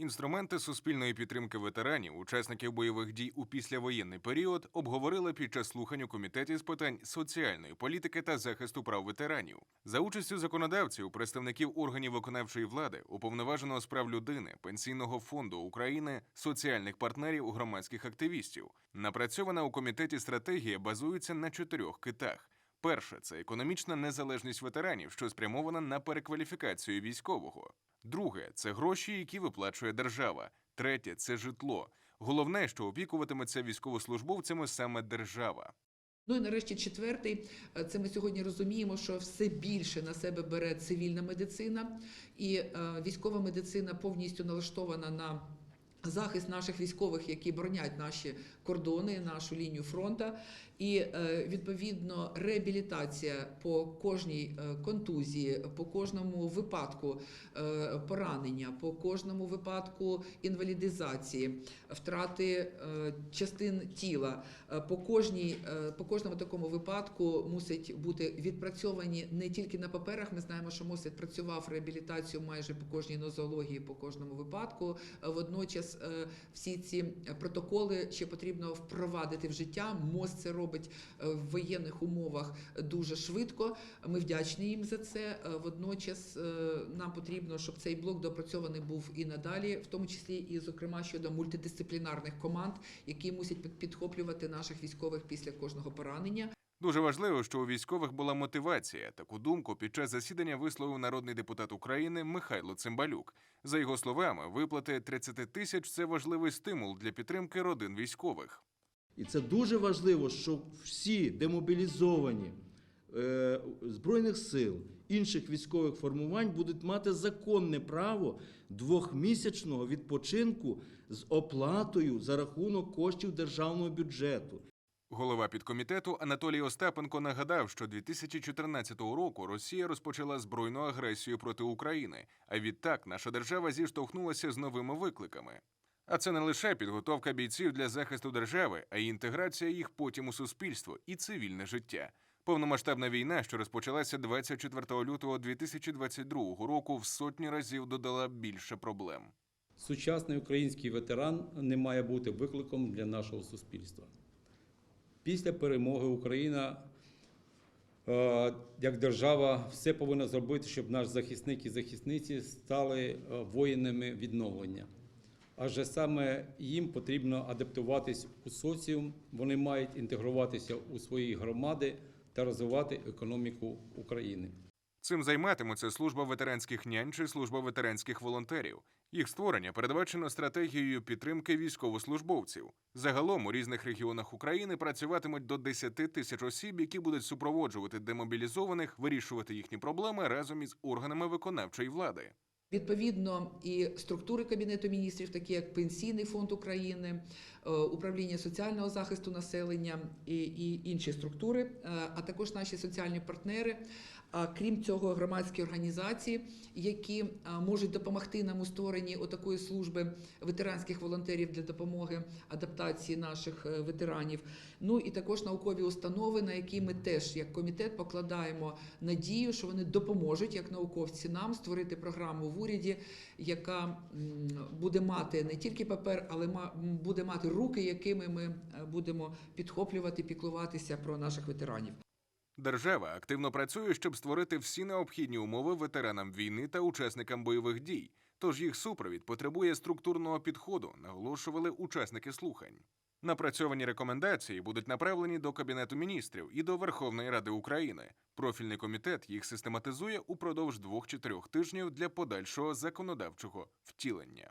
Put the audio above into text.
Інструменти суспільної підтримки ветеранів, учасників бойових дій у післявоєнний період обговорили під час слухань у комітеті з питань соціальної політики та захисту прав ветеранів за участю законодавців, представників органів виконавчої влади, уповноваженого з прав людини, пенсійного фонду України, соціальних партнерів, громадських активістів. Напрацьована у комітеті стратегія базується на чотирьох китах. Перше це економічна незалежність ветеранів, що спрямована на перекваліфікацію військового. Друге це гроші, які виплачує держава. Третє це житло. Головне, що опікуватиметься військовослужбовцями саме держава. Ну і нарешті четвертий, це ми сьогодні розуміємо, що все більше на себе бере цивільна медицина, і е, військова медицина повністю налаштована на захист наших військових, які боронять наші кордони, нашу лінію фронту. І е, відповідно реабілітація по кожній е, контузії, по кожному випадку е, поранення, по кожному випадку інвалідизації, втрати частин тіла, по кожній, по кожному такому випадку мусить бути відпрацьовані не тільки на паперах. Ми знаємо, що МОЗ відпрацював реабілітацію майже по кожній нозології, по кожному випадку. Водночас е, всі ці протоколи ще потрібно впровадити в життя. МОЗ це робить е, в воєнних умовах дуже швидко. Ми вдячні їм за це. Е, Водночас е, нам потрібно, щоб цей блок допрацьований був і надалі, в тому числі і зокрема щодо мультидисциплінарних команд, які мусять підхоплювати наших військових після кожного поранення. Дуже важливо, що у військових була мотивація. Таку думку під час засідання висловив народний депутат України Михайло Цимбалюк. За його словами, виплати 30 тисяч це важливий стимул для підтримки родин військових. І це дуже важливо, щоб всі демобілізовані е, Збройних сил, інших військових формувань будуть мати законне право двохмісячного відпочинку з оплатою за рахунок коштів державного бюджету. Голова підкомітету Анатолій Остапенко нагадав, що 2014 року Росія розпочала збройну агресію проти України, а відтак наша держава зіштовхнулася з новими викликами. А це не лише підготовка бійців для захисту держави, а й інтеграція їх потім у суспільство і цивільне життя. Повномасштабна війна, що розпочалася 24 лютого 2022 року, в сотні разів додала більше проблем. Сучасний український ветеран не має бути викликом для нашого суспільства. Після перемоги Україна е, як держава все повинна зробити, щоб наш захисник і захисниці стали е, воїнами відновлення. Адже саме їм потрібно адаптуватись у соціум, вони мають інтегруватися у свої громади та розвивати економіку України. Цим займатиметься служба ветеранських нянь чи служба ветеранських волонтерів. Їх створення передбачено стратегією підтримки військовослужбовців. Загалом у різних регіонах України працюватимуть до 10 тисяч осіб, які будуть супроводжувати демобілізованих, вирішувати їхні проблеми разом із органами виконавчої влади. Відповідно, і структури Кабінету міністрів, такі як Пенсійний фонд України, управління соціального захисту населення і, і інші структури, е, а також наші соціальні партнери. Крім цього, громадські організації, які е, можуть допомогти нам у створенні отакої служби ветеранських волонтерів для допомоги адаптації наших е, ветеранів. Ну і також наукові установи, на які ми теж як комітет покладаємо надію, що вони допоможуть як науковці нам створити програму в уряді, яка буде мати не тільки папер, але буде мати руки, якими ми е, будемо підхоплювати, піклуватися про наших ветеранів. Держава активно працює, щоб створити всі необхідні умови ветеранам війни та учасникам бойових дій. Тож їх супровід потребує структурного підходу, наголошували учасники слухань. Напрацьовані рекомендації будуть направлені до Кабінету міністрів і до Верховної Ради України. Профільний комітет їх систематизує упродовж двох-чотирьох тижнів для подальшого законодавчого втілення.